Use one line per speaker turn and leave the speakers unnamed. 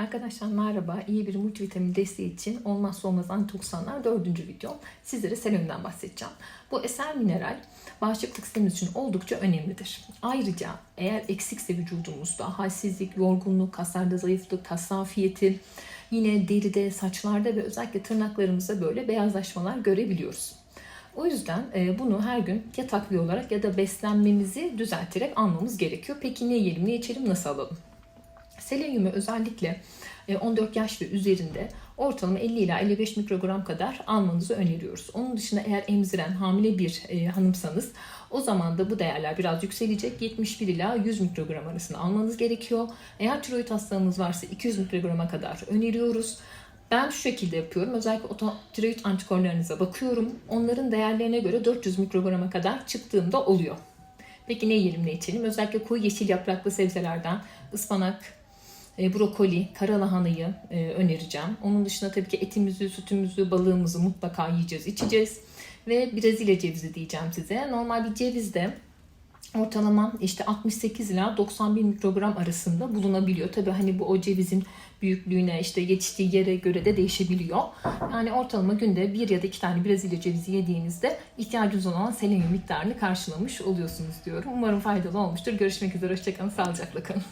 Arkadaşlar merhaba. İyi bir multivitamin desteği için olmazsa olmaz antioksidanlar dördüncü videom. Sizlere seleniumdan bahsedeceğim. Bu eser mineral bağışıklık sistemimiz için oldukça önemlidir. Ayrıca eğer eksikse vücudumuzda halsizlik, yorgunluk, kaslarda zayıflık, kas zafiyeti, yine deride, saçlarda ve özellikle tırnaklarımızda böyle beyazlaşmalar görebiliyoruz. O yüzden e, bunu her gün ya takviye olarak ya da beslenmemizi düzelterek almamız gerekiyor. Peki ne yiyelim, ne içelim, nasıl alalım? Selenyumu özellikle e, 14 yaş ve üzerinde ortalama 50 ila 55 mikrogram kadar almanızı öneriyoruz. Onun dışında eğer emziren hamile bir e, hanımsanız o zaman da bu değerler biraz yükselecek. 71 ila 100 mikrogram arasında almanız gerekiyor. Eğer tiroid hastalığınız varsa 200 mikrograma kadar öneriyoruz. Ben şu şekilde yapıyorum. Özellikle tiroid antikorlarınıza bakıyorum. Onların değerlerine göre 400 mikrograma kadar çıktığımda oluyor. Peki ne yiyelim ne içelim? Özellikle koyu yeşil yapraklı sebzelerden ıspanak, e, brokoli, kara lahanayı e, önereceğim. Onun dışında tabii ki etimizi, sütümüzü, balığımızı mutlaka yiyeceğiz, içeceğiz. Ve Brezilya cevizi diyeceğim size. Normal bir cevizde ortalama işte 68 ila 91 mikrogram arasında bulunabiliyor. Tabii hani bu o cevizin büyüklüğüne işte yetiştiği yere göre de değişebiliyor. Yani ortalama günde bir ya da iki tane Brezilya cevizi yediğinizde ihtiyacınız olan selenyum miktarını karşılamış oluyorsunuz diyorum. Umarım faydalı olmuştur. Görüşmek üzere. Hoşçakalın. Sağlıcakla kalın.